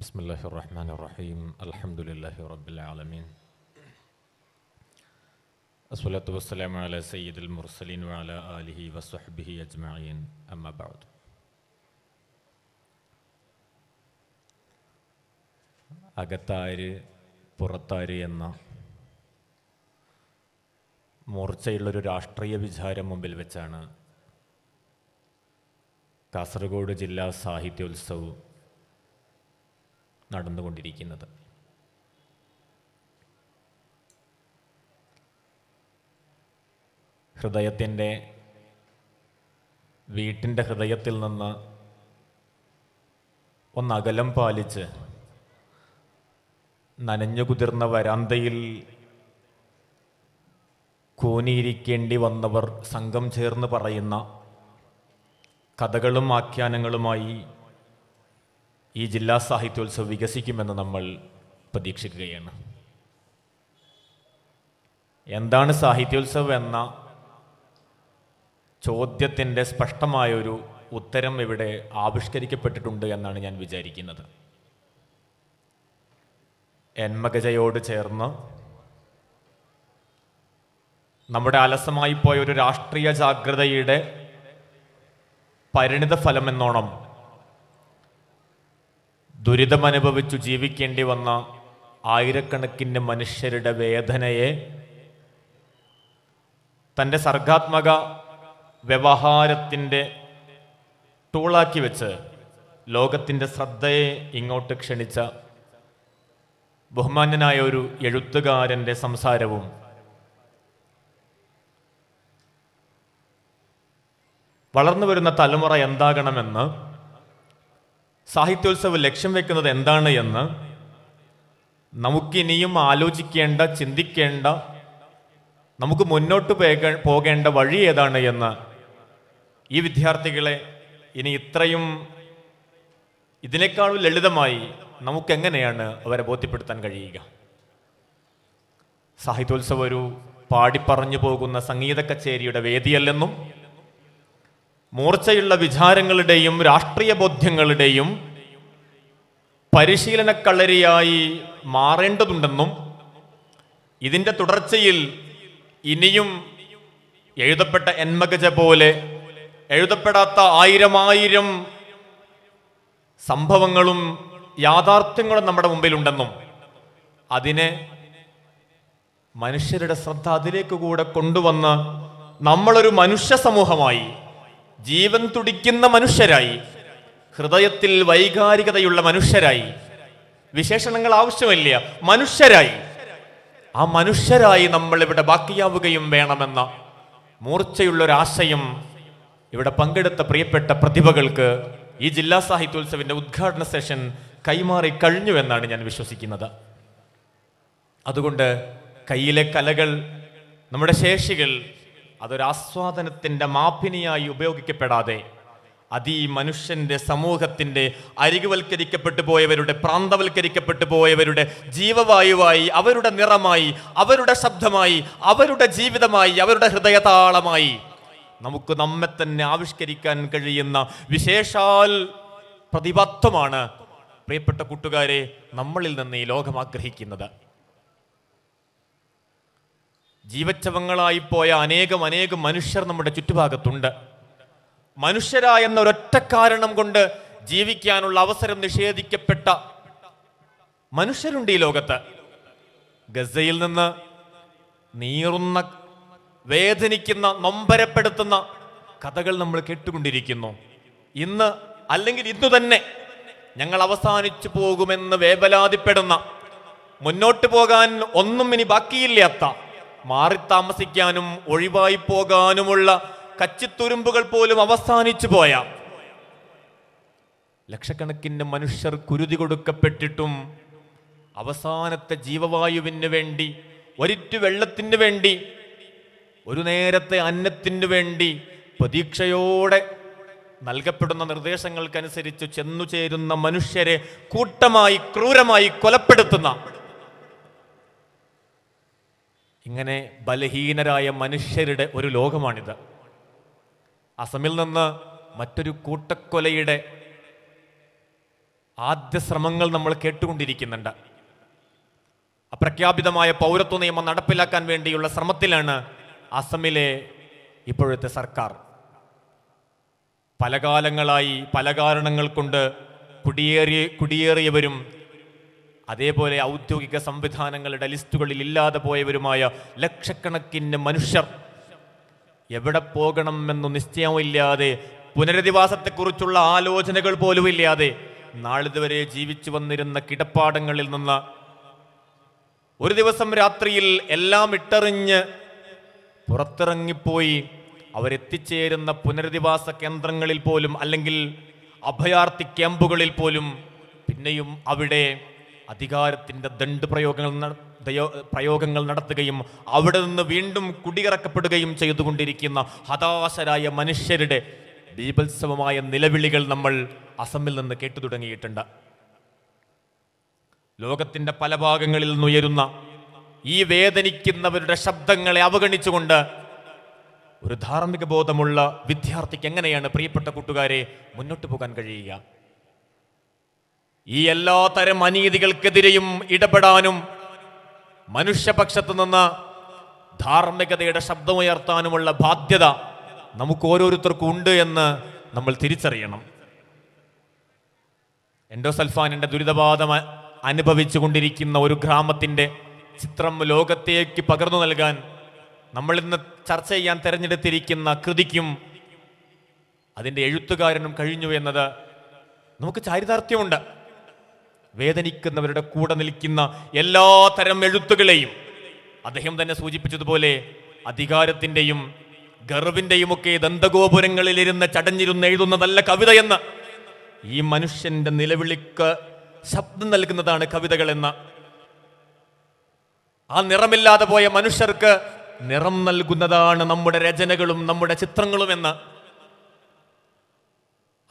بسم الله الرحمن الرحيم الحمد لله رب العالمين الصلاة والسلام على سيد المرسلين وعلى آله وصحبه أجمعين أما بعد അകത്താര് പുറത്താര് എന്ന മൂർച്ചയുള്ളൊരു രാഷ്ട്രീയ വിചാരം മുമ്പിൽ വെച്ചാണ് കാസർഗോഡ് ജില്ലാ സാഹിത്യോത്സവ് നടന്നുകൊണ്ടിരിക്കുന്നത്. ഹൃദയത്തിന്റെ വീട്ടിന്റെ ഹൃദയത്തിൽ നിന്ന് ഒന്നകലം പാലിച്ച് നനഞ്ഞു കുതിർന്ന വരാന്തയിൽ കൂനിയിരിക്കേണ്ടി വന്നവർ സംഘം ചേർന്ന് പറയുന്ന കഥകളും ആഖ്യാനങ്ങളുമായി ഈ ജില്ലാ സാഹിത്യോത്സവം വികസിക്കുമെന്ന് നമ്മൾ പ്രതീക്ഷിക്കുകയാണ്. എന്താണ് സാഹിത്യോത്സവം എന്ന ചോദ്യത്തിന്റെ സ്പഷ്ടമായൊരു ഉത്തരം ഇവിടെ ആവിഷ്കരിക്കപ്പെട്ടിട്ടുണ്ട് എന്നാണ് ഞാൻ വിചാരിക്കുന്നത്. എന്മകജയോട് ചേർന്ന് നമ്മുടെ അലസമായി പോയ ഒരു രാഷ്ട്രീയ ജാഗ്രതയുടെ പരിണിത ഫലമെന്നോണം ദുരിതമനുഭവിച്ചു ജീവിക്കേണ്ടി വന്ന ആയിരക്കണക്കിന് മനുഷ്യരുടെ വേദനയെ തന്റെ സർഗാത്മക വ്യവഹാരത്തിന്റെ ടൂളാക്കി വെച്ച് ലോകത്തിന്റെ ശ്രദ്ധയെ ഇങ്ങോട്ട് ക്ഷണിച്ച ബഹുമാന്യനായ ഒരു എഴുത്തുകാരന്റെ സംസാരവും വളർന്നു വരുന്ന തലമുറ എന്താകണമെന്ന് സാഹിത്യോത്സവം ലക്ഷ്യം വെക്കുന്നത് എന്താണ് എന്ന് നമുക്കിനിയും ആലോചിക്കേണ്ട ചിന്തിക്കേണ്ട നമുക്ക് മുന്നോട്ട് പോകേണ്ട വഴി ഏതാണ് എന്ന് ഈ വിദ്യാർത്ഥികളെ ഇനി ഇത്രയും ഇതിനേക്കാളും ലളിതമായി നമുക്കെങ്ങനെയാണ് അവരെ ബോധ്യപ്പെടുത്താൻ കഴിയുക? സാഹിത്യോത്സവം ഒരു പാടിപ്പറഞ്ഞു പോകുന്ന സംഗീത കച്ചേരിയുടെ വേദിയല്ലെന്നും മൂർച്ചയുള്ള വിചാരങ്ങളുടെയും രാഷ്ട്രീയ ബോധ്യങ്ങളുടെയും പരിശീലനക്കളരിയായി മാറേണ്ടതുണ്ടെന്നും ഇതിന്റെ തുടർച്ചയിൽ ഇനിയും എഴുതപ്പെട്ട എന്മകജ പോലെ എഴുതപ്പെടാത്ത ആയിരമായിരം സംഭവങ്ങളും യാഥാർത്ഥ്യങ്ങളും നമ്മുടെ മുമ്പിലുണ്ടെന്നും അതിനെ മനുഷ്യരുടെ ശ്രദ്ധ അതിലേക്ക് കൂടെ കൊണ്ടുവന്ന് നമ്മളൊരു മനുഷ്യ സമൂഹമായി ജീവൻ തുടിക്കുന്ന മനുഷ്യരായി ഹൃദയത്തിൽ വൈകാരികതയുള്ള മനുഷ്യരായി വിശേഷണങ്ങൾ ആവശ്യമില്ല മനുഷ്യരായി. ആ മനുഷ്യരായി നമ്മൾ ഇവിടെ ബാക്കിയാവുകയും വേണമെന്ന മൂർച്ചയുള്ളൊരാശയം ഇവിടെ പങ്കെടുത്ത പ്രിയപ്പെട്ട പ്രതിഭകൾക്ക് ഈ ജില്ലാ സാഹിത്യോത്സവിന്റെ ഉദ്ഘാടന സെഷൻ കൈമാറി കഴിഞ്ഞു എന്നാണ് ഞാൻ വിശ്വസിക്കുന്നത്. അതുകൊണ്ട് കയ്യിലെ കലകൾ നമ്മുടെ ശേഷികൾ അതൊരു ആസ്വാദനത്തിന്റെ മാപ്പിനിയായി ഉപയോഗിക്കപ്പെടാതെ അതീ മനുഷ്യന്റെ സമൂഹത്തിന്റെ അരികുവൽക്കരിക്കപ്പെട്ടു പോയവരുടെ പ്രാന്തവൽക്കരിക്കപ്പെട്ടു പോയവരുടെ ജീവവായുവായി അവരുടെ നിറമായി അവരുടെ ശബ്ദമായി അവരുടെ ജീവിതമായി അവരുടെ ഹൃദയതാളമായി നമുക്ക് നമ്മെ തന്നെ ആവിഷ്കരിക്കാൻ കഴിയുന്ന വിശേഷാൽ പ്രതിബദ്ധമാണ് പ്രിയപ്പെട്ട കൂട്ടുകാരെ നമ്മളിൽ നിന്ന് ഈ ലോകം ആഗ്രഹിക്കുന്നത്. ജീവച്ചവങ്ങളായി പോയ അനേകം അനേകം മനുഷ്യർ നമ്മുടെ ചുറ്റുഭാഗത്തുണ്ട്. മനുഷ്യരായെന്ന ഒരൊറ്റ കാരണം കൊണ്ട് ജീവിക്കാനുള്ള അവസരം നിഷേധിക്കപ്പെട്ട മനുഷ്യരുണ്ട് ഈ ലോകത്ത്. ഗസയിൽ നിന്ന് നീറുന്ന വേദനിക്കുന്ന നൊമ്പരപ്പെടുത്തുന്ന കഥകൾ നമ്മൾ കേട്ടുകൊണ്ടിരിക്കുന്നു. ഇന്ന് അല്ലെങ്കിൽ ഇന്നു തന്നെ ഞങ്ങൾ അവസാനിച്ചു പോകുമെന്ന് വേവലാതിപ്പെടുന്ന മുന്നോട്ട് പോകാൻ ഒന്നും ഇനി ബാക്കിയില്ലാത്ത മാറി താമസിക്കാനും ഒഴിവായി പോകാനുമുള്ള കച്ചിത്തുരുമ്പുകൾ പോലും അവസാനിച്ചു പോയ ലക്ഷക്കണക്കിന് മനുഷ്യർ കുരുതി കൊടുക്കപ്പെട്ടിട്ടും അവസാനത്തെ ജീവവായുവിന് വേണ്ടി ഒരിറ്റു വെള്ളത്തിന് വേണ്ടി ഒരു നേരത്തെ അന്നത്തിന് വേണ്ടി പ്രതീക്ഷയോടെ നൽകപ്പെടുന്ന നിർദ്ദേശങ്ങൾക്കനുസരിച്ച് ചെന്നു ചേരുന്ന മനുഷ്യരെ കൂട്ടമായി ക്രൂരമായി കൊലപ്പെടുത്തുന്ന ഇങ്ങനെ ബലഹീനരായ മനുഷ്യരുടെ ഒരു ലോകമാണിത്. അസമിൽ നിന്ന് മറ്റൊരു കൂട്ടക്കൊലയുടെ ആദ്യ ശ്രമങ്ങൾ നമ്മൾ കേട്ടുകൊണ്ടിരിക്കുന്നുണ്ട്. അപ്രഖ്യാപിതമായ പൗരത്വ നിയമം നടപ്പിലാക്കാൻ വേണ്ടിയുള്ള ശ്രമത്തിലാണ് അസമിലെ ഇപ്പോഴത്തെ സർക്കാർ. പല കാലങ്ങളായി പല കാരണങ്ങൾ കൊണ്ട് കുടിയേറിയ കുടിയേറിയവരും അതേപോലെ ഔദ്യോഗിക സംവിധാനങ്ങളുടെ ലിസ്റ്റുകളിൽ ഇല്ലാതെ പോയവരുമായ ലക്ഷക്കണക്കിന് മനുഷ്യർ എവിടെ പോകണമെന്നു നിശ്ചയമില്ലാതെ പുനരധിവാസത്തെക്കുറിച്ചുള്ള ആലോചനകൾ പോലും ഇല്ലാതെ നാളിതുവരെ ജീവിച്ചു വന്നിരുന്ന കിടപ്പാടങ്ങളിൽ നിന്ന് ഒരു ദിവസം രാത്രിയിൽ എല്ലാം ഇട്ടറിഞ്ഞ് പുറത്തിറങ്ങിപ്പോയി അവരെത്തിച്ചേരുന്ന പുനരധിവാസ കേന്ദ്രങ്ങളിൽ പോലും അല്ലെങ്കിൽ അഭയാർത്ഥി ക്യാമ്പുകളിൽ പോലും പിന്നെയും അവിടെ അധികാരത്തിന്റെ ദണ്ഡ് പ്രയോഗങ്ങൾ പ്രയോഗങ്ങൾ നടത്തുകയും അവിടെ നിന്ന് വീണ്ടും കുടിയിറക്കപ്പെടുകയും ചെയ്തുകൊണ്ടിരിക്കുന്ന ഹതാശരായ മനുഷ്യരുടെ ബീഭത്സവമായ നിലവിളികൾ നമ്മൾ അസമിൽ നിന്ന് കേട്ടു തുടങ്ങിയിട്ടുണ്ട്. ലോകത്തിന്റെ പല ഭാഗങ്ങളിൽ നിന്നുയരുന്ന ഈ വേദനിക്കുന്നവരുടെ ശബ്ദങ്ങളെ അവഗണിച്ചുകൊണ്ട് ഒരു ധാർമ്മിക ബോധമുള്ള വിദ്യാർത്ഥിക്ക് എങ്ങനെയാണ് പ്രിയപ്പെട്ട കൂട്ടുകാരെ മുന്നോട്ട് പോകാൻ കഴിയുക? ഈ എല്ലാ തരം അനീതികൾക്കെതിരെയും ഇടപെടാനും മനുഷ്യപക്ഷത്തു നിന്ന് ധാർമ്മികതയുടെ ശബ്ദമുയർത്താനുമുള്ള ബാധ്യത നമുക്ക് ഓരോരുത്തർക്കും ഉണ്ട് എന്ന് നമ്മൾ തിരിച്ചറിയണം. എൻഡോസൽഫാനിന്റെ ദുരിതബാധം അനുഭവിച്ചു കൊണ്ടിരിക്കുന്ന ഒരു ഗ്രാമത്തിന്റെ ചിത്രം ലോകത്തേക്ക് പകർന്നു നൽകാൻ നമ്മൾ ഇന്ന് ചർച്ച ചെയ്യാൻ തിരഞ്ഞെടുത്തിരിക്കുന്ന കൃതിക്കും അതിന്റെ എഴുത്തുകാരനും കഴിഞ്ഞു എന്നത് നമുക്ക് ചാരിതാർത്ഥ്യമുണ്ട്. വേദനിക്കുന്നവരുടെ കൂടെ നിൽക്കുന്ന എല്ലാ തരം എഴുത്തുകളെയും അദ്ദേഹം തന്നെ സൂചിപ്പിച്ചതുപോലെ അധികാരത്തിന്റെയും ഗർവിന്റെയും ഒക്കെ ദന്തഗോപുരങ്ങളിലിരുന്ന് ചടഞ്ഞിരുന്ന് എഴുതുന്നതല്ല കവിതയെന്ന് ഈ മനുഷ്യന്റെ നിലവിളിക്ക് ശബ്ദം നൽകുന്നതാണ് കവിതകളെന്ന് ആ നിറമില്ലാതെ പോയ മനുഷ്യർക്ക് നിറം നൽകുന്നതാണ് നമ്മുടെ രചനകളും നമ്മുടെ ചിത്രങ്ങളും എന്ന്.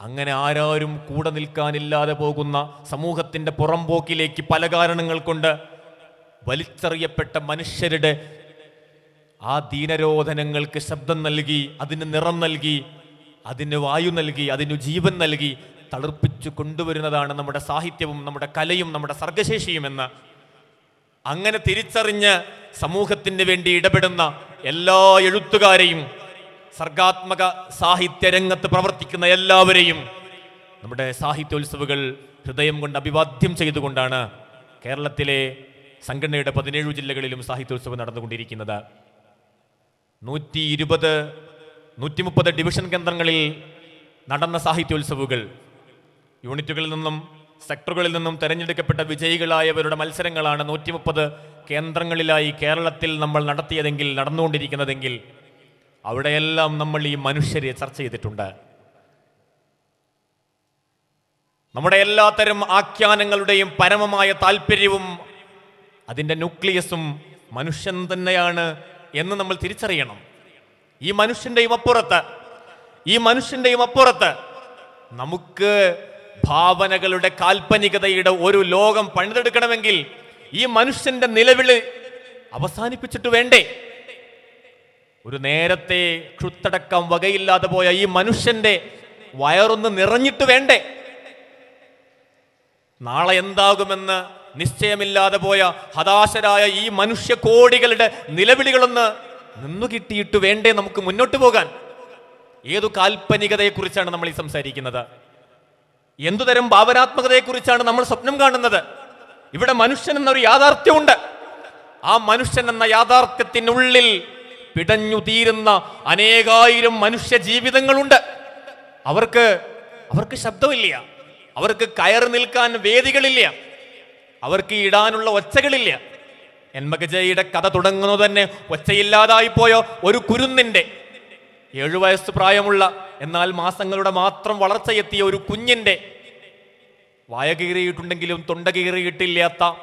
അങ്ങനെ ആരാരും കൂടെ നിൽക്കാനില്ലാതെ പോകുന്ന സമൂഹത്തിന്റെ പുറംപോക്കിലേക്ക് പല കാരണങ്ങൾ കൊണ്ട് വലിച്ചെറിയപ്പെട്ട മനുഷ്യരുടെ ആ ദീനരോധനങ്ങൾക്ക് ശബ്ദം നൽകി അതിന് നിറം നൽകി അതിന് വായു നൽകി അതിന് ജീവൻ നൽകി തളിർപ്പിച്ചു കൊണ്ടുവരുന്നതാണ് നമ്മുടെ സാഹിത്യവും നമ്മുടെ കലയും നമ്മുടെ സർഗശേഷിയും എന്ന്. അങ്ങനെ തിരിച്ചറിഞ്ഞ് സമൂഹത്തിന് വേണ്ടി ഇടപെടുന്ന എല്ലാ എഴുത്തുകാരെയും സർഗാത്മക സാഹിത്യ രംഗത്ത് പ്രവർത്തിക്കുന്ന എല്ലാവരെയും നമ്മുടെ സാഹിത്യോത്സവകൾ ഹൃദയം കൊണ്ട് അഭിവാദ്യം ചെയ്തുകൊണ്ടാണ് കേരളത്തിലെ സംഘടനയുടെ പതിനേഴ് ജില്ലകളിലും സാഹിത്യോത്സവം നടന്നുകൊണ്ടിരിക്കുന്നത്. നൂറ്റി ഇരുപത് നൂറ്റി മുപ്പത് ഡിവിഷൻ കേന്ദ്രങ്ങളിൽ നടന്ന സാഹിത്യോത്സവുകൾ. യൂണിറ്റുകളിൽ നിന്നും സെക്ടറുകളിൽ നിന്നും തെരഞ്ഞെടുക്കപ്പെട്ട വിജയികളായവരുടെ മത്സരങ്ങളാണ് നൂറ്റി മുപ്പത് കേന്ദ്രങ്ങളിലായി കേരളത്തിൽ നമ്മൾ നടത്തിയതെങ്കിൽ നടന്നുകൊണ്ടിരിക്കുന്നതെങ്കിൽ അവിടെയെല്ലാം നമ്മൾ ഈ മനുഷ്യരെ ചർച്ച ചെയ്തിട്ടുണ്ട്. നമ്മുടെ എല്ലാത്തരം ആഖ്യാനങ്ങളുടെയും പരമമായ താല്പര്യവും അതിന്റെ ന്യൂക്ലിയസും മനുഷ്യൻ തന്നെയാണ് എന്ന് നമ്മൾ തിരിച്ചറിയണം. ഈ മനുഷ്യന്റെയും അപ്പുറത്ത് ഈ മനുഷ്യന്റെയും അപ്പുറത്ത് നമുക്ക് ഭാവനകളുടെ കാൽപ്പനികതയുടെ ഒരു ലോകം പണിതെടുക്കണമെങ്കിൽ ഈ മനുഷ്യന്റെ നിലവിളി അവസാനിപ്പിച്ചിട്ട് വേണ്ടേ? ഒരു നേരത്തെ ക്ഷുത്തടക്കം വകയില്ലാതെ പോയ ഈ മനുഷ്യന്റെ വയറൊന്ന് നിറഞ്ഞിട്ട് വേണ്ടേ? നാളെ എന്താകുമെന്ന് നിശ്ചയമില്ലാതെ പോയ ഹതാശരായ ഈ മനുഷ്യ കോടികളുടെ നിലവിളികളൊന്ന് നിന്നു കിട്ടിയിട്ട് വേണ്ടേ നമുക്ക് മുന്നോട്ട് പോകാൻ? ഏതു കാൽപ്പനികതയെക്കുറിച്ചാണ് നമ്മൾ ഈ സംസാരിക്കുന്നത്? എന്തുതരം ഭാവനാത്മകതയെക്കുറിച്ചാണ് നമ്മൾ സ്വപ്നം കാണുന്നത്? ഇവിടെ മനുഷ്യൻ എന്നൊരു യാഥാർത്ഥ്യമുണ്ട്. ആ മനുഷ്യൻ എന്ന യാഥാർത്ഥ്യത്തിനുള്ളിൽ പിടഞ്ഞു തീരുന്ന അനേകായിരം മനുഷ്യ ജീവിതങ്ങളുണ്ട്. അവർക്ക് അവർക്ക് ശബ്ദമില്ല. അവർക്ക് കയറി നിൽക്കാൻ വേദികളില്ല. അവർക്ക് ഇടാനുള്ള ഒച്ചകളില്ല. എൻമകജയുടെ കഥ തുടങ്ങുന്നത് തന്നെ ഒച്ചയില്ലാതായി പോയ? ഒരു കുരുന്നിന്റെ. ഏഴു വയസ്സ് പ്രായമുള്ള എന്നാൽ മാസങ്ങളുടെ മാത്രം വളർച്ചയെത്തിയ ഒരു കുഞ്ഞിന്റെ. വായ കീറിയിട്ടുണ്ടെങ്കിലും തൊണ്ട കീറിയിട്ടില്ലാത്ത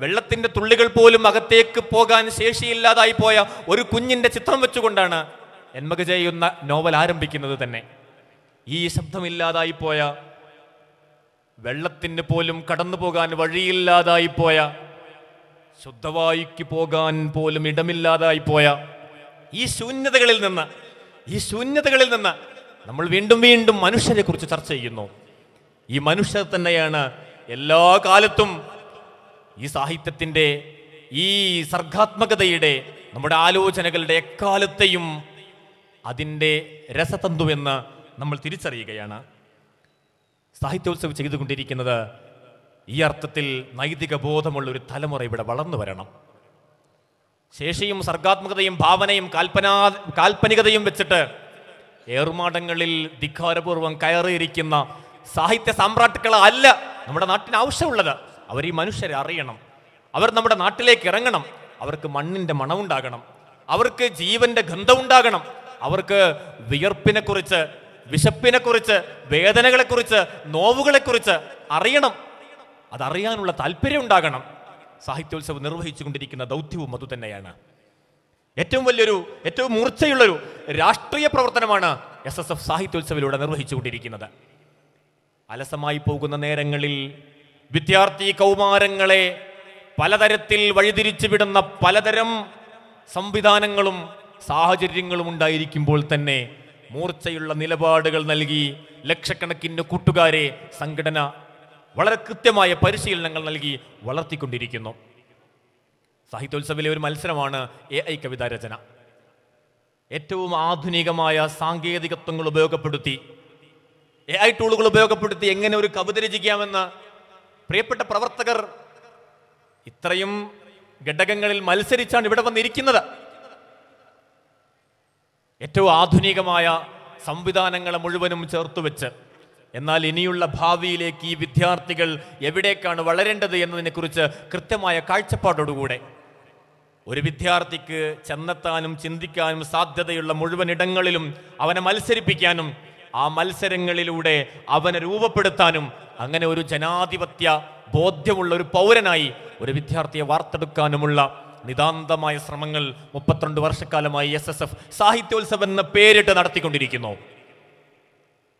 വെള്ളത്തിന്റെ തുള്ളികൾ പോലും അകത്തേക്ക് പോകാൻ ശേഷിയില്ലാതായി പോയ ഒരു കുഞ്ഞിന്റെ ചിത്രം വെച്ചുകൊണ്ടാണ് എന്മക ചെയ്യുന്ന നോവൽ ആരംഭിക്കുന്നത് തന്നെ. ഈ ശബ്ദമില്ലാതായി പോയ വെള്ളത്തിന് പോലും കടന്നു പോകാൻ വഴിയില്ലാതായി പോയ ശുദ്ധവായുക്ക് പോകാൻ പോലും ഇടമില്ലാതായി പോയ ഈ ശൂന്യതകളിൽ നിന്ന് ഈ ശൂന്യതകളിൽ നിന്ന് നമ്മൾ വീണ്ടും വീണ്ടും മനുഷ്യരെ കുറിച്ച് ചർച്ച ചെയ്യുന്നു. ഈ മനുഷ്യർ തന്നെയാണ് എല്ലാ കാലത്തും ഈ സാഹിത്യത്തിന്റെ ഈ സർഗാത്മകതയുടെ നമ്മുടെ ആലോചനകളുടെ എക്കാലത്തെയും അതിന്റെ രസതന്തുവെന്ന് നമ്മൾ തിരിച്ചറിയുകയാണ്. സാഹിത്യോത്സവം ചെയ്തുകൊണ്ടിരിക്കുന്നത് ഈ അർത്ഥത്തിൽ നൈതിക ബോധമുള്ള ഒരു തലമുറ ഇവിടെ വളർന്നു വരണം. ശേഷിയും സർഗാത്മകതയും ഭാവനയും കാൽപ്പനാ കാൽപ്പനികതയും വെച്ചിട്ട് ഏറുമാടങ്ങളിൽ ധിക്കാരപൂർവം കയറിയിരിക്കുന്ന സാഹിത്യ സാമ്രാട്ടുക്കളല്ല നമ്മുടെ നാട്ടിന് ആവശ്യമുള്ളത്. അവർ ഈ മനുഷ്യരെ അറിയണം. അവർ നമ്മുടെ നാട്ടിലേക്ക് ഇറങ്ങണം. അവർക്ക് മണ്ണിന്റെ മണമുണ്ടാകണം. അവർക്ക് ജീവന്റെ ഗന്ധമുണ്ടാകണം. അവർക്ക് വിയർപ്പിനെ വിശപ്പിനെക്കുറിച്ച് വേദനകളെക്കുറിച്ച് നോവുകളെക്കുറിച്ച് അറിയണം. അതറിയാനുള്ള താല്പര്യം ഉണ്ടാകണം. സാഹിത്യോത്സവം നിർവഹിച്ചു കൊണ്ടിരിക്കുന്ന ദൗത്യവും അതുതന്നെയാണ് ഏറ്റവും വലിയൊരു ഏറ്റവും മൂർച്ചയുള്ളൊരു രാഷ്ട്രീയ പ്രവർത്തനമാണ് എസ് എസ് എഫ് സാഹിത്യോത്സവിലൂടെ നിർവഹിച്ചുകൊണ്ടിരിക്കുന്നത്. അലസമായി പോകുന്ന നേരങ്ങളിൽ വിദ്യാർത്ഥി കൗമാരങ്ങളെ പലതരത്തിൽ വഴിതിരിച്ചു വിടുന്ന പലതരം സംവിധാനങ്ങളും സാഹചര്യങ്ങളും ഉണ്ടായിരിക്കുമ്പോൾ തന്നെ മൂർച്ചയുള്ള നിലപാടുകൾ നൽകി ലക്ഷക്കണക്കിന് കൂട്ടുകാരെ സംഘടന വളരെ കൃത്യമായ പരിശീലനങ്ങൾ നൽകി വളർത്തിക്കൊണ്ടിരിക്കുന്നു. സാഹിത്യോത്സവിലെ ഒരു മത്സരമാണ് എ ഐ കവിതാ രചന. ഏറ്റവും ആധുനികമായ സാങ്കേതികത്വങ്ങൾ ഉപയോഗപ്പെടുത്തി എ ഐ ടൂളുകൾ ഉപയോഗപ്പെടുത്തി എങ്ങനെ ഒരു കവിത രചിക്കാമെന്ന് പ്രിയപ്പെട്ട പ്രവർത്തകർ ഇത്രയും ഘടകങ്ങളിൽ മത്സരിച്ചാണ് ഇവിടെ വന്നിരിക്കുന്നത്. ഏറ്റവും ആധുനികമായ സംവിധാനങ്ങളെ മുഴുവനും ചേർത്ത് വെച്ച് എന്നാൽ ഇനിയുള്ള ഭാവിയിലേക്ക് ഈ വിദ്യാർത്ഥികൾ എവിടേക്കാണ് വളരേണ്ടത് എന്നതിനെക്കുറിച്ച് കൃത്യമായ കാഴ്ചപ്പാടോടുകൂടെ ഒരു വിദ്യാർത്ഥിക്ക് ചെന്നെത്താനും ചിന്തിക്കാനും സാധ്യതയുള്ള മുഴുവൻ ഇടങ്ങളിലും അവനെ മത്സരിപ്പിക്കാനും ആ മത്സരങ്ങളിലൂടെ അവനെ രൂപപ്പെടുത്താനും അങ്ങനെ ഒരു ജനാധിപത്യ ബോധ്യമുള്ള ഒരു പൗരനായി ഒരു വിദ്യാർത്ഥിയെ വാർത്തെടുക്കാനുമുള്ള നിതാന്തമായ ശ്രമങ്ങൾ മുപ്പത്തിരണ്ട് വർഷക്കാലമായി എസ് എസ് എഫ് സാഹിത്യോത്സവം എന്ന പേരിട്ട് നടത്തിക്കൊണ്ടിരിക്കുന്നു.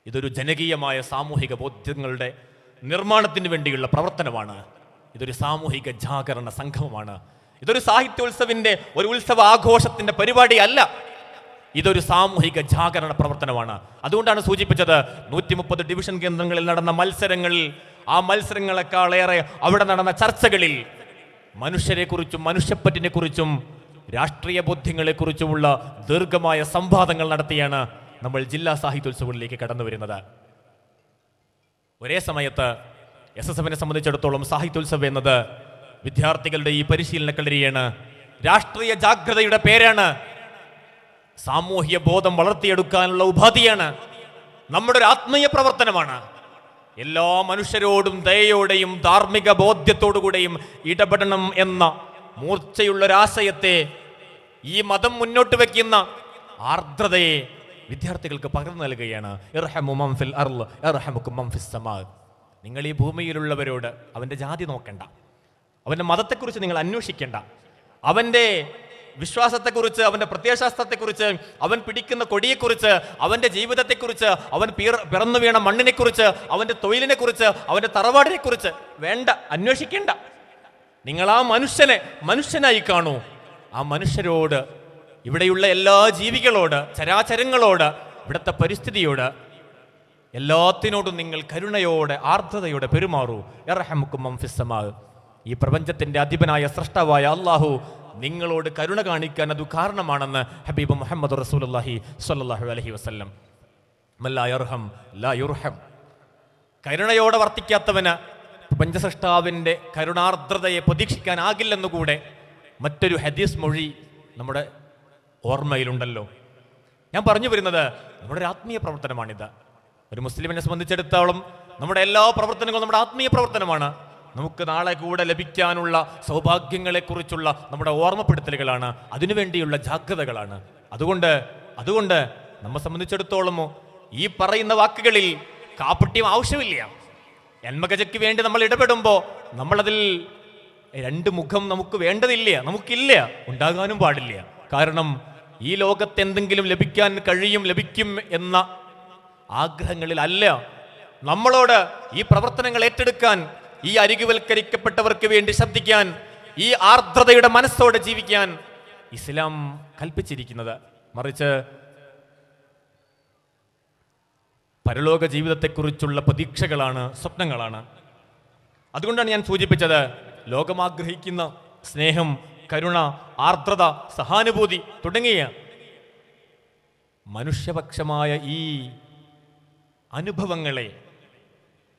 ഇതൊരു ജനകീയമായ സാമൂഹിക ബോധ്യങ്ങളുടെ നിർമ്മാണത്തിന് വേണ്ടിയുള്ള പ്രവർത്തനമാണ്. ഇതൊരു സാമൂഹിക ജാഗരണ സംഗമമാണ് ഇതൊരു സാഹിത്യോത്സവിന്റെ ഒരു ഉത്സവ ആഘോഷത്തിന്റെ പരിപാടിയല്ല. ഇതൊരു സാമൂഹിക ജാഗരണ പ്രവർത്തനമാണ്. അതുകൊണ്ടാണ് സൂചിപ്പിച്ചത് നൂറ്റി മുപ്പത് ഡിവിഷൻ കേന്ദ്രങ്ങളിൽ നടന്ന മത്സരങ്ങളിൽ ആ മത്സരങ്ങളെക്കാളേറെ അവിടെ നടന്ന ചർച്ചകളിൽ മനുഷ്യരെക്കുറിച്ചും മനുഷ്യപ്പറ്റിനെ കുറിച്ചും രാഷ്ട്രീയ ബോധ്യങ്ങളെക്കുറിച്ചുമുള്ള ദീർഘമായ സംവാദങ്ങൾ നടത്തിയാണ് നമ്മൾ ജില്ലാ സാഹിത്യോത്സവങ്ങളിലേക്ക് കടന്നു വരുന്നത്. ഒരേ സമയത്ത് എസ് എസ് എഫിനെ സംബന്ധിച്ചിടത്തോളം സാഹിത്യോത്സവം എന്നത് വിദ്യാർത്ഥികളുടെ ഈ പരിശീലന കളരിയാണ് രാഷ്ട്രീയ ജാഗ്രതയുടെ പേരാണ് സാമൂഹ്യ ബോധം വളർത്തിയെടുക്കാനുള്ള ഉപാധിയാണ് നമ്മുടെ ഒരു ആത്മീയ പ്രവർത്തനമാണ്. എല്ലാ മനുഷ്യരോടും ദയയോടെയും ധാർമ്മിക ബോധ്യത്തോടുകൂടെയും ഇടപെടണം എന്ന മൂർച്ചയുള്ളൊരാശയത്തെ ഈ മതം മുന്നോട്ട് വയ്ക്കുന്ന ആർദ്രതയെ വിദ്യാർത്ഥികൾക്ക് പകർന്നു നൽകുകയാണ്. നിങ്ങൾ ഈ ഭൂമിയിലുള്ളവരോട് അവന്റെ ജാതി നോക്കണ്ട. അവന്റെ മതത്തെക്കുറിച്ച് നിങ്ങൾ അന്വേഷിക്കേണ്ട. അവന്റെ വിശ്വാസത്തെക്കുറിച്ച് അവന്റെ പ്രത്യയശാസ്ത്രത്തെക്കുറിച്ച് അവൻ പിടിക്കുന്ന കൊടിയെക്കുറിച്ച് അവന്റെ ജീവിതത്തെക്കുറിച്ച് അവൻ പിറന്നു വീണ മണ്ണിനെക്കുറിച്ച് അവന്റെ തൊഴിലിനെക്കുറിച്ച് അവന്റെ തറവാടിനെക്കുറിച്ച് വേണ്ട അന്വേഷിക്കേണ്ട. നിങ്ങൾ ആ മനുഷ്യനെ മനുഷ്യനായി കാണൂ. ആ മനുഷ്യരോട് ഇവിടെയുള്ള എല്ലാ ജീവികളോട് ചരാചരങ്ങളോട് ഇവിടുത്തെ പരിസ്ഥിതിയോട് എല്ലാത്തിനോടും നിങ്ങൾ കരുണയോടെ ആർദ്രതയോടെ പെരുമാറൂ. എറഹമുക്കും ഈ പ്രപഞ്ചത്തിന്റെ അധിപനായ സൃഷ്ടാവായ അള്ളാഹു നിങ്ങളോട് കരുണ കാണിക്കാൻ അത് കാരണമാണെന്ന് ഹബീബ് മുഹമ്മദ് റസൂലുള്ളാഹി സ്വല്ലല്ലാഹു അലൈഹി വസല്ലം. മല്ലാ യർഹം ലാ യുർഹം. കരുണയോടെ വർത്തിക്കാത്തവന് പഞ്ചസൃഷ്ടാവിന്റെ കരുണാർദ്രതയെ പ്രതീക്ഷിക്കാനാകില്ലെന്നുകൂടെ മറ്റൊരു ഹദീസ് മൊഴി നമ്മുടെ ഓർമ്മയിലുണ്ടല്ലോ. ഞാൻ പറഞ്ഞു വരുന്നത് നമ്മുടെ ഒരു ആത്മീയ പ്രവർത്തനമാണിത്. ഒരു മുസ്ലിമിനെ സംബന്ധിച്ചിടത്തോളം നമ്മുടെ എല്ലാ പ്രവർത്തനങ്ങളും നമ്മുടെ ആത്മീയ പ്രവർത്തനമാണ്. നമുക്ക് നാളെ കൂടെ ലഭിക്കാനുള്ള സൗഭാഗ്യങ്ങളെക്കുറിച്ചുള്ള നമ്മുടെ ഓർമ്മപ്പെടുത്തലുകളാണ്. അതിനുവേണ്ടിയുള്ള ജാഗ്രതകളാണ്. അതുകൊണ്ട് അതുകൊണ്ട് നമ്മെ സംബന്ധിച്ചിടത്തോളമോ ഈ പറയുന്ന വാക്കുകളിൽ കാപ്പട്യം ആവശ്യമില്ല. ജന്മഗജയ്ക്ക് വേണ്ടി നമ്മൾ ഇടപെടുമ്പോൾ നമ്മളതിൽ രണ്ട് മുഖം നമുക്ക് വേണ്ടതില്ല നമുക്കില്ല ഉണ്ടാകാനും പാടില്ല. കാരണം ഈ ലോകത്ത് എന്തെങ്കിലും ലഭിക്കാൻ കഴിയും ലഭിക്കും എന്ന ആഗ്രഹങ്ങളിലല്ല നമ്മളോട് ഈ പ്രവർത്തനങ്ങൾ ഏറ്റെടുക്കാൻ ഈ അരികുവൽക്കരിക്കപ്പെട്ടവർക്ക് വേണ്ടി ശബ്ദിക്കാൻ ഈ ആർദ്രതയുടെ മനസ്സോടെ ജീവിക്കാൻ ഇസ്ലാം കൽപ്പിച്ചിരിക്കുന്നത്. മറിച്ച് പരലോക ജീവിതത്തെക്കുറിച്ചുള്ള പ്രതീക്ഷകളാണ് സ്വപ്നങ്ങളാണ്. അതുകൊണ്ടാണ് ഞാൻ സൂചിപ്പിച്ചത് ലോകമാഗ്രഹിക്കുന്ന സ്നേഹം കരുണ ആർദ്രത സഹാനുഭൂതി തുടങ്ങിയ മനുഷ്യപക്ഷമായ ഈ അനുഭവങ്ങളെ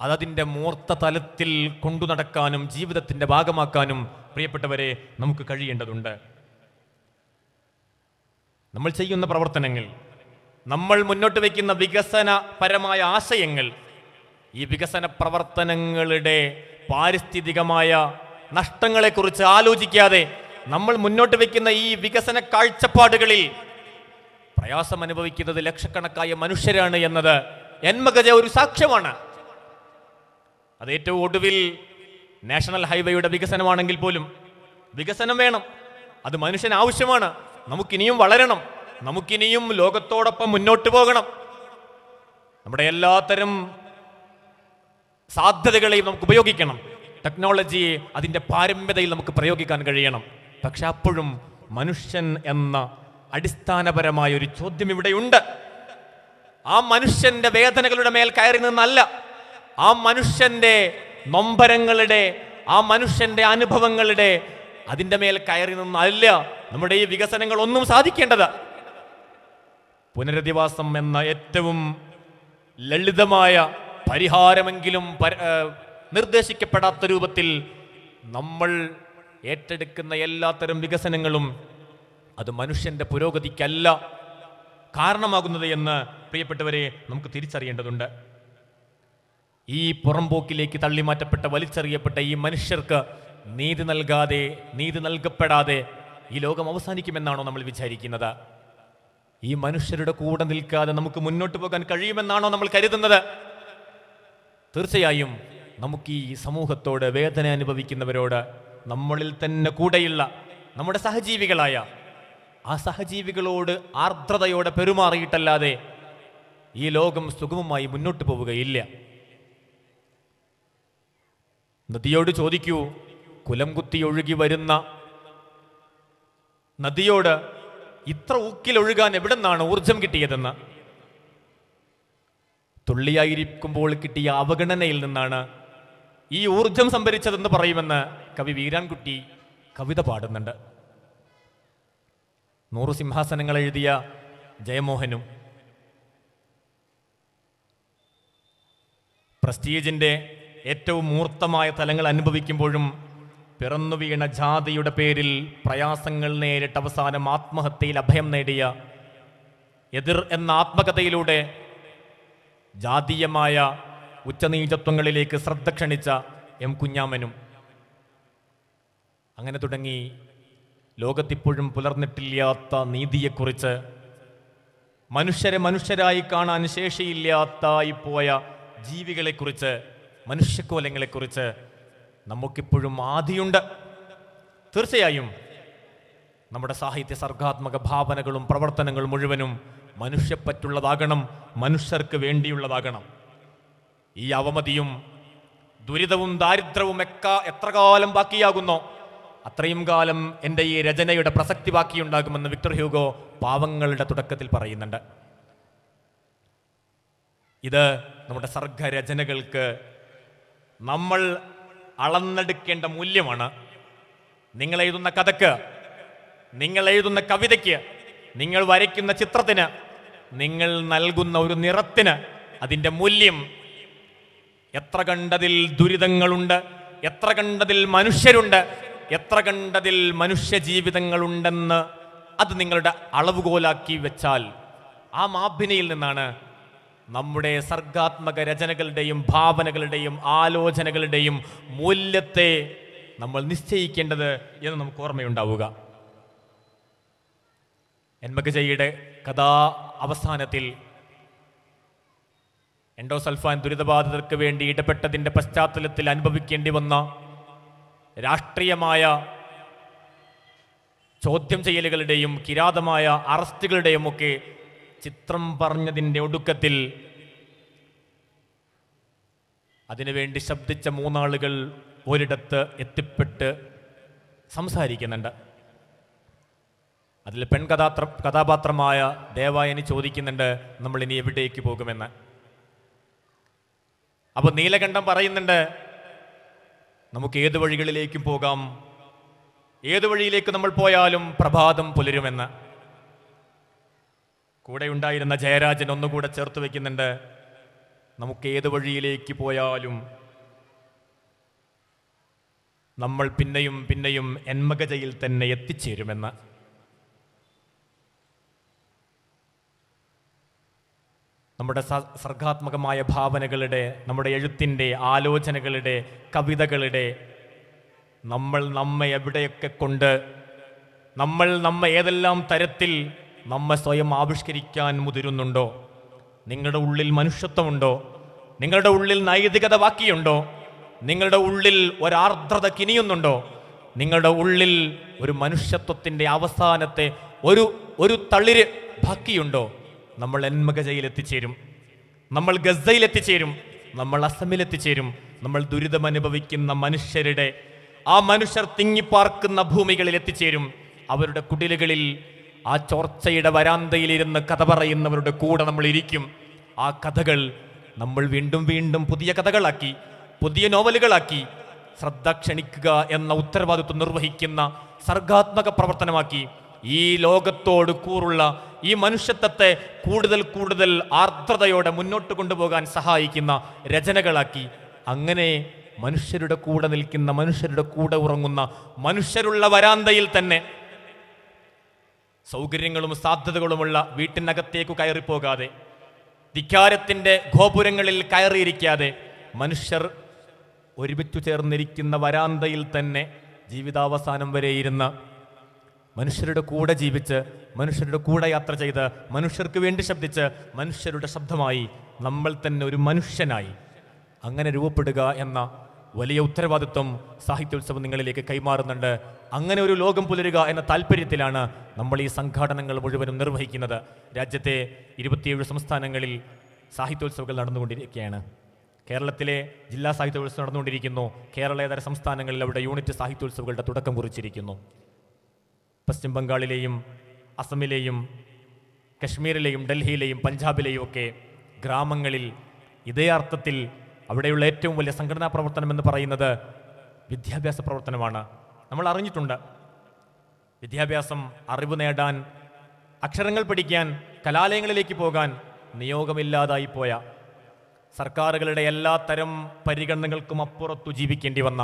അതതിന്റെ മൂർത്ത തലത്തിൽ കൊണ്ടു നടക്കാനും ജീവിതത്തിന്റെ ഭാഗമാക്കാനും പ്രിയപ്പെട്ടവരെ നമുക്ക് കഴിയേണ്ടതുണ്ട്. നമ്മൾ ചെയ്യുന്ന പ്രവർത്തനങ്ങൾ നമ്മൾ മുന്നോട്ട് വയ്ക്കുന്ന വികസനപരമായ ആശയങ്ങൾ ഈ വികസന പ്രവർത്തനങ്ങളുടെ പാരിസ്ഥിതികമായ നഷ്ടങ്ങളെക്കുറിച്ച് ആലോചിക്കാതെ നമ്മൾ മുന്നോട്ട് വയ്ക്കുന്ന ഈ വികസന കാഴ്ചപ്പാടുകളിൽ പ്രയാസം അനുഭവിക്കുന്നത് ലക്ഷക്കണക്കായ മനുഷ്യരാണ് എന്നത് എന്മകജ ഒരു സാക്ഷ്യമാണ്. അത് ഏറ്റവും ഒടുവിൽ നാഷണൽ ഹൈവേയുടെ വികസനമാണെങ്കിൽ പോലും വികസനം വേണം. അത് മനുഷ്യന് ആവശ്യമാണ്. നമുക്കിനിയും വളരണം. നമുക്കിനിയും ലോകത്തോടൊപ്പം മുന്നോട്ട് പോകണം. നമ്മുടെ എല്ലാത്തരം സാധ്യതകളെയും നമുക്ക് ഉപയോഗിക്കണം. ടെക്നോളജിയെ അതിന്റെ പാരമ്യതയിൽ നമുക്ക് പ്രയോഗിക്കാൻ കഴിയണം. പക്ഷെ അപ്പോഴും മനുഷ്യൻ എന്ന അടിസ്ഥാനപരമായ ഒരു ചോദ്യം ഇവിടെയുണ്ട്. ആ മനുഷ്യന്റെ വേദനകളുടെ മേൽ കയറി നിന്നല്ല. ആ മനുഷ്യന്റെ നൊമ്പരങ്ങളുടെ ആ മനുഷ്യന്റെ അനുഭവങ്ങളുടെ അതിന്റെ മേൽ കയറി നിന്നല്ല നമ്മുടെ ഈ വികസനങ്ങൾ ഒന്നും സാധിക്കേണ്ടത്. പുനരധിവാസം എന്ന ഏറ്റവും ലളിതമായ പരിഹാരമെങ്കിലും നിർദ്ദേശിക്കപ്പെടാത്ത രൂപത്തിൽ നമ്മൾ ഏറ്റെടുക്കുന്ന എല്ലാത്തരം വികസനങ്ങളും അത് മനുഷ്യന്റെ പുരോഗതിക്കല്ല കാരണമാകുന്നത് എന്ന് പ്രിയപ്പെട്ടവരെ നമുക്ക് തിരിച്ചറിയേണ്ടതുണ്ട്. ഈ പുറംപോക്കിലേക്ക് തള്ളിമാറ്റപ്പെട്ട വലിച്ചെറിയപ്പെട്ട ഈ മനുഷ്യർക്ക് നീതി നൽകാതെ നീതി നൽകപ്പെടാതെ ഈ ലോകം അവസാനിക്കുമെന്നാണോ നമ്മൾ വിചാരിക്കുന്നത്? ഈ മനുഷ്യരുടെ കൂടെ നിൽക്കാതെ നമുക്ക് മുന്നോട്ട് പോകാൻ കഴിയുമെന്നാണോ നമ്മൾ കരുതുന്നത്? തീർച്ചയായും നമുക്ക് ഈ സമൂഹത്തോട് വേദന അനുഭവിക്കുന്നവരോട് നമ്മളിൽ തന്നെ കൂടെയുള്ള നമ്മുടെ സഹജീവികളായ ആ സഹജീവികളോട് ആർദ്രതയോടെ പെരുമാറിയിട്ടല്ലാതെ ഈ ലോകം സുഗമമായി മുന്നോട്ട് പോവുകയില്ല. നദിയോട് ചോദിക്കൂ കുലം കുത്തി ഒഴുകി വരുന്ന നദിയോട് ഇത്ര ഊക്കിലൊഴുകാൻ എവിടെ നിന്നാണ് ഊർജം കിട്ടിയതെന്ന്? തുള്ളിയായിരിക്കുമ്പോൾ കിട്ടിയ അവഗണനയിൽ നിന്നാണ് ഈ ഊർജം സംഭരിച്ചതെന്ന് പറയുമെന്ന് കവി വീരാൻകുട്ടി കവിത പാടുന്നുണ്ട്. നൂറു സിംഹാസനങ്ങൾ എഴുതിയ ജയമോഹനും പ്രസ്റ്റീജിന്റെ ഏറ്റവും മൂർത്തമായ തലങ്ങൾ അനുഭവിക്കുമ്പോഴും പിറന്നു വീണ ജാതിയുടെ പേരിൽ പ്രയാസങ്ങൾ നേരിട്ട് അവസാനം ആത്മഹത്യയിൽ അഭയം നേടിയ എതിർ എന്ന ആത്മകഥയിലൂടെ ജാതീയമായ ഉച്ചനീചത്വങ്ങളിലേക്ക് ശ്രദ്ധ ക്ഷണിച്ച എം കുഞ്ഞാമനും. അങ്ങനെ തുടങ്ങി ലോകത്തിപ്പോഴും പുലർന്നിട്ടില്ലാത്ത നീതിയെക്കുറിച്ച് മനുഷ്യരെ മനുഷ്യരായി കാണാൻ ശേഷിയില്ലാത്തായി പോയ ജീവികളെക്കുറിച്ച് മനുഷ്യക്കോലങ്ങളെക്കുറിച്ച് നമുക്കിപ്പോഴും ആദിയുണ്ട് തീർച്ചയായും നമ്മുടെ സാഹിത്യ സർഗാത്മക ഭാവനകളും പ്രവർത്തനങ്ങളും മുഴുവനും മനുഷ്യപ്പറ്റുള്ളതാകണം മനുഷ്യർക്ക് വേണ്ടിയുള്ളതാകണം. ഈ അവമതിയും ദുരിതവും ദാരിദ്ര്യവും എക്ക എത്ര കാലം ബാക്കിയാകുന്നോ അത്രയും കാലം എന്റെ ഈ രചനയുടെ പ്രസക്തി ബാക്കിയുണ്ടാകുമെന്ന് വിക്ടർ ഹ്യൂഗോ പാവങ്ങളുടെ തുടക്കത്തിൽ പറയുന്നുണ്ട്. ഇത് നമ്മുടെ സർഗരചനകൾക്ക് നമ്മൾ അളന്നെടുക്കേണ്ട മൂല്യമാണ്. നിങ്ങൾ എഴുതുന്ന കഥക്ക് നിങ്ങൾ എഴുതുന്ന കവിതയ്ക്ക് നിങ്ങൾ വരയ്ക്കുന്ന ചിത്രത്തിന് നിങ്ങൾ നൽകുന്ന ഒരു നിറത്തിന് അതിന്റെ മൂല്യം എത്ര കണ്ടതിൽ ദുരിതങ്ങളുണ്ട് എത്ര കണ്ടതിൽ മനുഷ്യരുണ്ട് എത്ര കണ്ടതിൽ മനുഷ്യ ജീവിതങ്ങളുണ്ടെന്ന് അത് നിങ്ങളുടെ അളവുകോലാക്കി വെച്ചാൽ ആ മാഭിനയിൽ നിന്നാണ് നമ്മുടെ സർഗാത്മക രചനകളുടെയും ഭാവനകളുടെയും ആലോചനകളുടെയും മൂല്യത്തെ നമ്മൾ നിശ്ചയിക്കേണ്ടത് എന്ന് നമുക്ക് ഓർമ്മയുണ്ടാവുക. എൻമകജയുടെ കഥാ അവസാനത്തിൽ എൻഡോസൽഫാൻ ദുരിതബാധിതർക്ക് വേണ്ടി ഇടപെട്ടതിന്റെ പശ്ചാത്തലത്തിൽ അനുഭവിക്കേണ്ടി വന്ന രാഷ്ട്രീയമായ ചോദ്യം ചെയ്യലുകളുടെയും കിരാതമായ അറസ്റ്റുകളുടെയും ഒക്കെ ചിത്രം പറഞ്ഞതിന്റെ ഒടുക്കത്തിൽ അതിനുവേണ്ടി ശബ്ദിച്ച മൂന്നാളുകൾ ഒരിടത്ത് എത്തിപ്പെട്ട് സംസാരിക്കുന്നുണ്ട്. അതിൽ പെൺകഥാത്ര കഥാപാത്രമായ ദേവായനി ചോദിക്കുന്നുണ്ട് നമ്മൾ ഇനി എവിടേക്ക് പോകുമെന്ന്? അപ്പോൾ നീലകണ്ഠം പറയുന്നുണ്ട് നമുക്ക് ഏത് വഴികളിലേക്കും പോകാം? ഏത് വഴിയിലേക്ക് നമ്മൾ പോയാലും പ്രഭാതം പുലരുമെന്ന്. കൂടെ ഉണ്ടായിരുന്ന ജയരാജൻ ഒന്നുകൂടെ ചേർത്ത് വെക്കുന്നുണ്ട് നമുക്ക് ഏത് വഴിയിലേക്ക് പോയാലും നമ്മൾ പിന്നെയും പിന്നെയും എന്മകജയിൽ തന്നെ എത്തിച്ചേരുമെന്ന് നമ്മുടെ സർഗാത്മകമായ ഭാവനകളുടെ നമ്മുടെ എഴുത്തിന്റെ ആലോചനകളുടെ കവിതകളുടെ നമ്മൾ നമ്മെ എവിടെയൊക്കെ കൊണ്ട് നമ്മൾ നമ്മ ഏതെല്ലാം തരത്തിൽ നമ്മെ സ്വയം ആവിഷ്കരിക്കാൻ മുതിരുന്നുണ്ടോ? നിങ്ങളുടെ ഉള്ളിൽ മനുഷ്യത്വമുണ്ടോ? നിങ്ങളുടെ ഉള്ളിൽ നൈതികത ബാക്കിയുണ്ടോ? നിങ്ങളുടെ ഉള്ളിൽ ഒരാർദ്രത കിനിയുന്നുണ്ടോ? നിങ്ങളുടെ ഉള്ളിൽ ഒരു മനുഷ്യത്വത്തിന്റെ അവസാനത്തെ ഒരു ഒരു തളിര് ബാക്കിയുണ്ടോ? നമ്മൾ എന്മകജയിൽ എത്തിച്ചേരും നമ്മൾ ഗസയിൽ എത്തിച്ചേരും നമ്മൾ അസമിൽ എത്തിച്ചേരും നമ്മൾ ദുരിതം അനുഭവിക്കുന്ന മനുഷ്യരുടെ ആ മനുഷ്യർ തിങ്ങിപ്പാർക്കുന്ന ഭൂമികളിൽ എത്തിച്ചേരും അവരുടെ കുടിലുകളിൽ ആ ചോർച്ചയുടെ വരാന്തയിലിരുന്ന് കഥ പറയുന്നവരുടെ കൂടെ നമ്മൾ ഇരിക്കും. ആ കഥകൾ നമ്മൾ വീണ്ടും വീണ്ടും പുതിയ കഥകളാക്കി പുതിയ നോവലുകളാക്കി ശ്രദ്ധ ക്ഷണിക്കുക എന്ന ഉത്തരവാദിത്വം നിർവഹിക്കുന്ന സർഗാത്മക പ്രവർത്തനമാക്കി ഈ ലോകത്തോട് കൂറുള്ള ഈ മനുഷ്യത്വത്തെ കൂടുതൽ കൂടുതൽ ആർദ്രതയോടെ മുന്നോട്ട് കൊണ്ടുപോകാൻ സഹായിക്കുന്ന രചനകളാക്കി. അങ്ങനെ മനുഷ്യരുടെ കൂടെ നിൽക്കുന്ന മനുഷ്യരുടെ കൂടെ ഉറങ്ങുന്ന മനുഷ്യരുള്ള വരാന്തയിൽ തന്നെ സൗകര്യങ്ങളും സാധ്യതകളുമുള്ള വീട്ടിനകത്തേക്ക് കയറിപ്പോകാതെ ധിക്കാരത്തിന്റെ ഗോപുരങ്ങളിൽ കയറിയിരിക്കാതെ മനുഷ്യർ ഒരുമിച്ചു ചേർന്നിരിക്കുന്ന വരാന്തയിൽ തന്നെ ജീവിതാവസാനം വരെ ഇരുന്ന് മനുഷ്യരുടെ കൂടെ ജീവിച്ച് മനുഷ്യരുടെ കൂടെ യാത്ര ചെയ്ത് മനുഷ്യർക്ക് വേണ്ടി ശബ്ദിച്ച് മനുഷ്യരുടെ ശബ്ദമായി നമ്മൾ തന്നെ ഒരു മനുഷ്യനായി അങ്ങനെ രൂപപ്പെടുക എന്ന വലിയ ഉത്തരവാദിത്വം സാഹിത്യോത്സവം നിങ്ങളിലേക്ക് കൈമാറുന്നുണ്ട്. അങ്ങനെ ഒരു ലോകം പുലരുക എന്ന താല്പര്യത്തിലാണ് നമ്മൾ ഈ സംഘാടനങ്ങൾ മുഴുവനും നിർവഹിക്കുന്നത്. രാജ്യത്തെ ഇരുപത്തിയേഴ് സംസ്ഥാനങ്ങളിൽ സാഹിത്യോത്സവങ്ങൾ നടന്നുകൊണ്ടിരിക്കുകയാണ്. കേരളത്തിലെ ജില്ലാ സാഹിത്യോത്സവം നടന്നുകൊണ്ടിരിക്കുന്നു. കേരളേതര സംസ്ഥാനങ്ങളിൽ അവിടെ യൂണിറ്റ് സാഹിത്യോത്സവങ്ങളുടെ തുടക്കം കുറിച്ചിരിക്കുന്നു. പശ്ചിമ ബംഗാളിലെയും അസമിലെയും കശ്മീരിലെയും ഡൽഹിയിലെയും പഞ്ചാബിലെയും ഒക്കെ ഗ്രാമങ്ങളിൽ ഇതേ അർത്ഥത്തിൽ അവിടെയുള്ള ഏറ്റവും വലിയ സംഘടനാ പ്രവർത്തനം എന്ന് പറയുന്നത് വിദ്യാഭ്യാസ പ്രവർത്തനമാണ്. നമ്മൾ അറിഞ്ഞിട്ടുണ്ട്. വിദ്യാഭ്യാസം അറിവ് നേടാൻ അക്ഷരങ്ങൾ പഠിക്കാൻ കലാലയങ്ങളിലേക്ക് പോകാൻ നിയോഗമില്ലാതായിപ്പോയ സർക്കാരുകളുടെ എല്ലാത്തരം പരിഗണനകൾക്കും അപ്പുറത്തു ജീവിക്കേണ്ടി വന്ന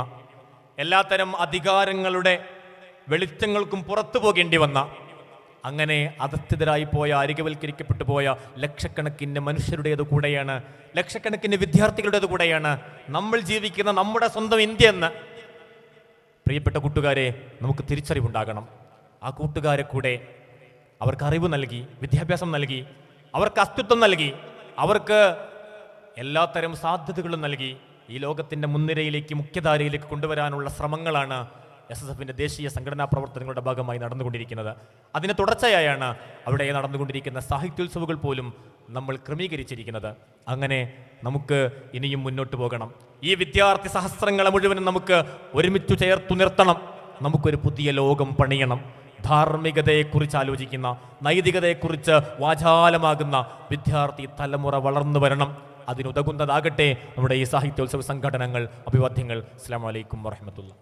എല്ലാത്തരം അധികാരങ്ങളുടെ വെളിച്ചങ്ങൾക്കും പുറത്തു പോകേണ്ടി വന്ന അങ്ങനെ അധസ്ഥിതരായി പോയ അരികവൽക്കരിക്കപ്പെട്ടു പോയ ലക്ഷക്കണക്കിന് മനുഷ്യരുടേത് കൂടെയാണ് ലക്ഷക്കണക്കിന് വിദ്യാർത്ഥികളുടേത് കൂടെയാണ് നമ്മൾ ജീവിക്കുന്ന നമ്മുടെ സ്വന്തം ഇന്ത്യ എന്ന്. പ്രിയപ്പെട്ട കൂട്ടുകാരെ നമുക്ക് തിരിച്ചറിവുണ്ടാകണം. ആ കൂട്ടുകാരെ കൂടെ അവർക്ക് അറിവ് നൽകി വിദ്യാഭ്യാസം നൽകി അവർക്ക് അസ്തിത്വം നൽകി അവർക്ക് എല്ലാത്തരം സാധ്യതകളും നൽകി ഈ ലോകത്തിന്റെ മുൻനിരയിലേക്ക് മുഖ്യധാരയിലേക്ക് കൊണ്ടുവരാനുള്ള ശ്രമങ്ങളാണ് എസ് എസ് എഫിന്റെ ദേശീയ സംഘടനാ പ്രവർത്തനങ്ങളുടെ ഭാഗമായി നടന്നുകൊണ്ടിരിക്കുന്നത്. അതിന് തുടർച്ചയായാണ് അവിടെ നടന്നുകൊണ്ടിരിക്കുന്ന സാഹിത്യോത്സവങ്ങൾ പോലും നമ്മൾ ക്രമീകരിച്ചിരിക്കുന്നത്. അങ്ങനെ നമുക്ക് ഇനിയും മുന്നോട്ട് പോകണം. ഈ വിദ്യാർത്ഥി സഹസ്രങ്ങളെ മുഴുവനും നമുക്ക് ഒരുമിച്ചു ചേർത്തു നിർത്തണം. നമുക്കൊരു പുതിയ ലോകം പണിയണം. ധാർമ്മികതയെക്കുറിച്ച് ആലോചിക്കുന്ന നൈതികതയെക്കുറിച്ച് വാചാലമാകുന്ന വിദ്യാർത്ഥി തലമുറ വളർന്നു വരണം. അതിനുതകുന്നതാകട്ടെ നമ്മുടെ ഈ സാഹിത്യോത്സവ സംഘടനകൾ അഭിവാദ്യങ്ങൾ. അസ്സാം വലൈക്കും വാഹമത്തുള്ള